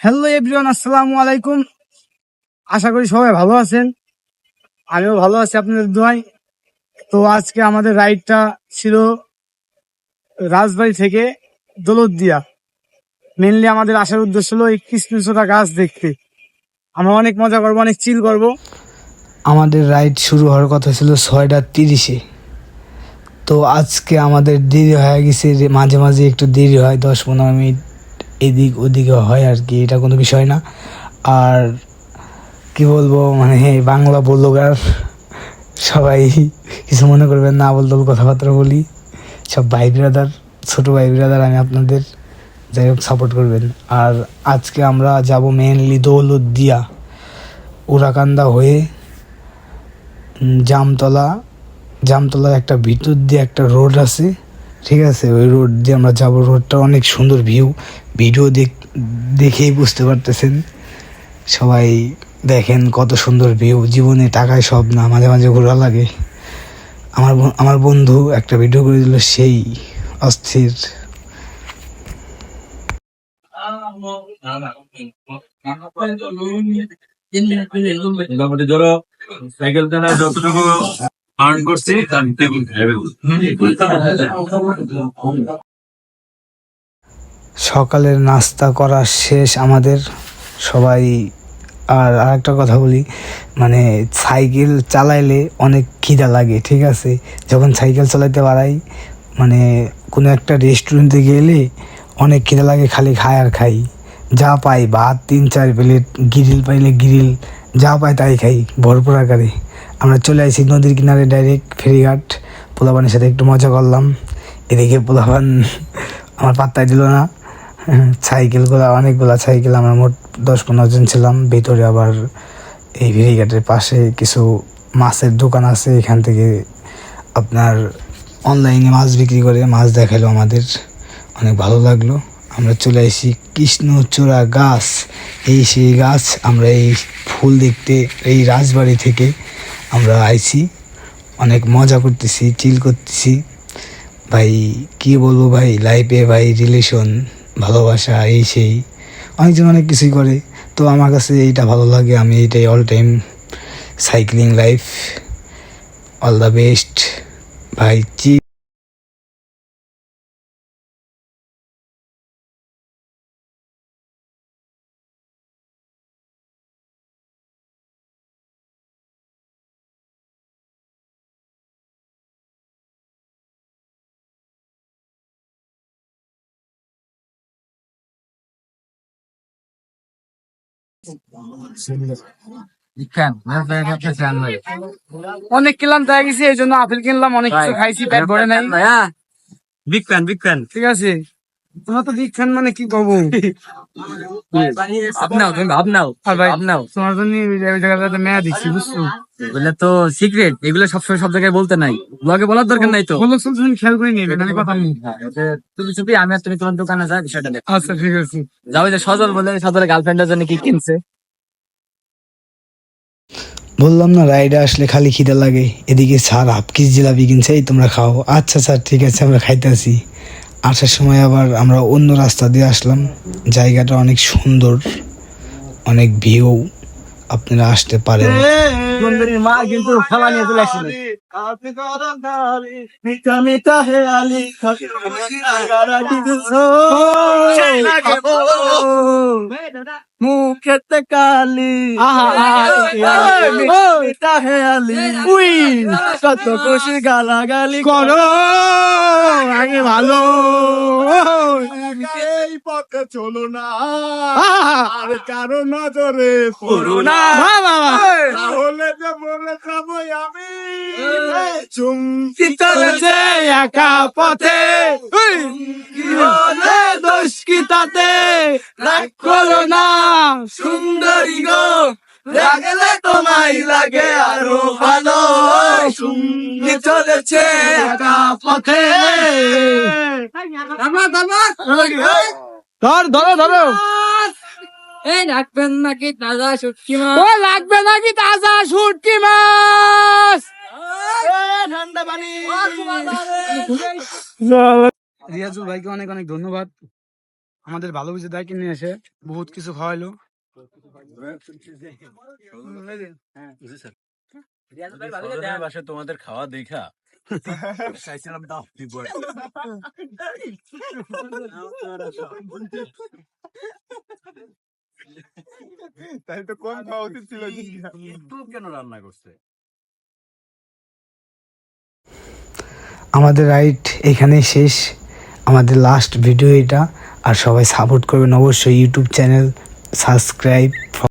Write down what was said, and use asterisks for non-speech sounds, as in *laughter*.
Hello everyone আসসালামু আলাইকুম। আশা করি সবাই ভালো আছেন। আমিও ভালো আছি আপনাদের দোয়াই তো আজকে আমাদের রাইডটা ছিল রাজবাড়ি থেকে দৌলতদিয়া। মেনলি আমাদের আসার উদ্দেশ্য হলো এই কৃষ্ণচূড়া গাছ দেখতে। আমরা অনেক মজা করব, অনেক চিল করব। আমাদের রাইড শুরু হওয়ার কথা ছিল ছয়টা তিরিশে। তো আজকে আমাদের দেরি হয়ে গেছে, মাঝে মাঝে একটু দেরি হয়, দশ পনেরো মিনিট এদিক ওদিকে হয় আর কি, এটা কোনো বিষয় না। আর কি বলব মানে বাংলা বলল আর সবাই কিছু মনে করবেন না বলতে কথাবার্তা বলি। সব ভাই ব্রাদার ছোটো ভাই ব্রাদার আমি আপনাদের যাই হোক সাপোর্ট করবেন। আর আজকে আমরা যাব মেনলি দৌলতদিয়া উরাকান্দা হয়ে জামতলা। জামতলার একটা ভিতর দিয়ে একটা রোড আছে। ঠিক আছে, ওই রোড দিয়ে আমরা যাব। রোডটা অনেক সুন্দর ভিউ ভিডিও দেখ, দেখেই বুঝতে পারতেছেন। সবাই দেখেন কত সুন্দর ভিউ জীবনে টাকায় সব না, মাঝে মাঝে ঘোরা লাগে। আমার আমার বন্ধু একটা ভিডিও করে দিল, সেই অস্থির। ধরো, সাইকেল আর্ন করছি তার তেমন সকালের নাস্তা করা শেষ আমাদের সবাই। আর আরেকটা কথা বলি মানে সাইকেল চালাইলে অনেক খিদা লাগে, ঠিক আছে? যখন সাইকেল চালাইতে পারাই মানে কোনো একটা রেস্টুরেন্টে গেলে অনেক খিদা লাগে খালি খায় আর খাই। যা পাই, ভাত, তিন, চার প্লেট গ্রিল পাইলে গ্রিল যা পাই তাই খাই, ভরপুর আকারে। আমরা চলে আসি নদীর কিনারে ডাইরেক্ট ফেরিঘাট। পোলাপানের সাথে একটু মজা করলাম। এদিকে পোলাপান *laughs* আমার পাত্তাই দিল না। *laughs* সাইকেলগুলো, অনেকগুলা সাইকেল, আমরা মোট দশ পনেরো জন ছিলাম। ভিতরে আবার এই ফেরিঘাটের পাশে কিছু মাছের দোকান আছে। এখান থেকে আপনার অনলাইনে মাছ বিক্রি করে মাছ দেখাল আমাদের। অনেক ভালো লাগল। আমরা চলে আসি কৃষ্ণচূড়া গাছ। এই সেই গাছ আমরা এই ফুল দেখতে, এই রাজবাড়ি থেকে আমরা আইছি, অনেক মজা করতেছি চিল করতেছি। ভাই, কি বলব ভাই লাইফে ভাই রিলেশন ভালোবাসা, এই সেই। অনেকজন অনেক কিছুই করে। তো আমার কাছে এইটা ভালো লাগে, আমি এইটাই all time cycling life all the best ভাই চি অনেক কিনলাম তাই গেছি এই জন্য আপেল কিনলাম অনেক কিছু খাইছি পেট ভরে নাই। Big fan big fan. ঠিক আছে। তোমরা তো বিগ ফ্যান মানে কি কব? আপনাও তুমি ভাবনাও। ভাই ভাবনাও। তোমার জন্য ওই জায়গাটাতে মেয়া দিচ্ছি বুঝছ? এগুলো তো সিক্রেট এগুলো সবসময় সব জায়গায় বলতে নাই। ব্লগে বলার দরকার নাই তো। খেয়াল করে নিয়ে কথা নেই তুমি চুপি আমি আর তুমি তোমার দোকানে যাই বিষয়টা দেখো। আচ্ছা ঠিক আছে। যাও যে সজল বলে সজলের গার্লফ্রেন্ডের জন্য কি কিনছে? বললাম না রাইডে আসলে খালি খিদে লাগে। এদিকে স্যার হাফ কিস জিলাপি কিনছে এই তোমরা খাও। আচ্ছা স্যার ঠিক আছে আমরা খাইতে আসি আসার সময় আবার আমরা অন্য রাস্তা দিয়ে আসলাম। জায়গাটা অনেক সুন্দর অনেক ভিউ। আপনারা আসতে পারেন। সুন্দরীর মা কিন্তু খেলা নিয়ে চলে আসছিল। মিঠা মিঠা হে আলি মুখেতে কালি। মিঠা হে আলি উই কত খুশি গালা গালি করো। আগে ভালো। এই পথে চলো না। আর কারও নজরে পড়ো না। তাহলে যে মরে যাব আমি। চুম কি চলেছে একা পথে। তাতে রাগ করো না সুন্দরী গো। লাগলে তোমায় লাগে আরও ভালো। কি চলেছে একা পথে। ধর ধরো ধরো। এই রাখবেন নাকি তাজা শুটকি মাছ? ও লাগবে নাকি তাজা শুটকি মাছ? ঠান্ডা পানি। রিয়াজুল ভাইকে অনেক অনেক ধন্যবাদ। আমাদের ভালো কিছু দেখে নিয়ে এসে বহুত কিছু খাওয়াইলো। সরোজনের তোমাদের খাওয়া দেখা চাইছিলাম দাও তাই তো কোন খাওয়া উচিত ছিল কেন রান্না করছে? আমাদের রাইড এখানেই শেষ। আমাদের লাস্ট ভিডিও এটা। আর সবাই সাপোর্ট করবেন অবশ্যই ইউটিউব চ্যানেল সাবস্ক্রাইব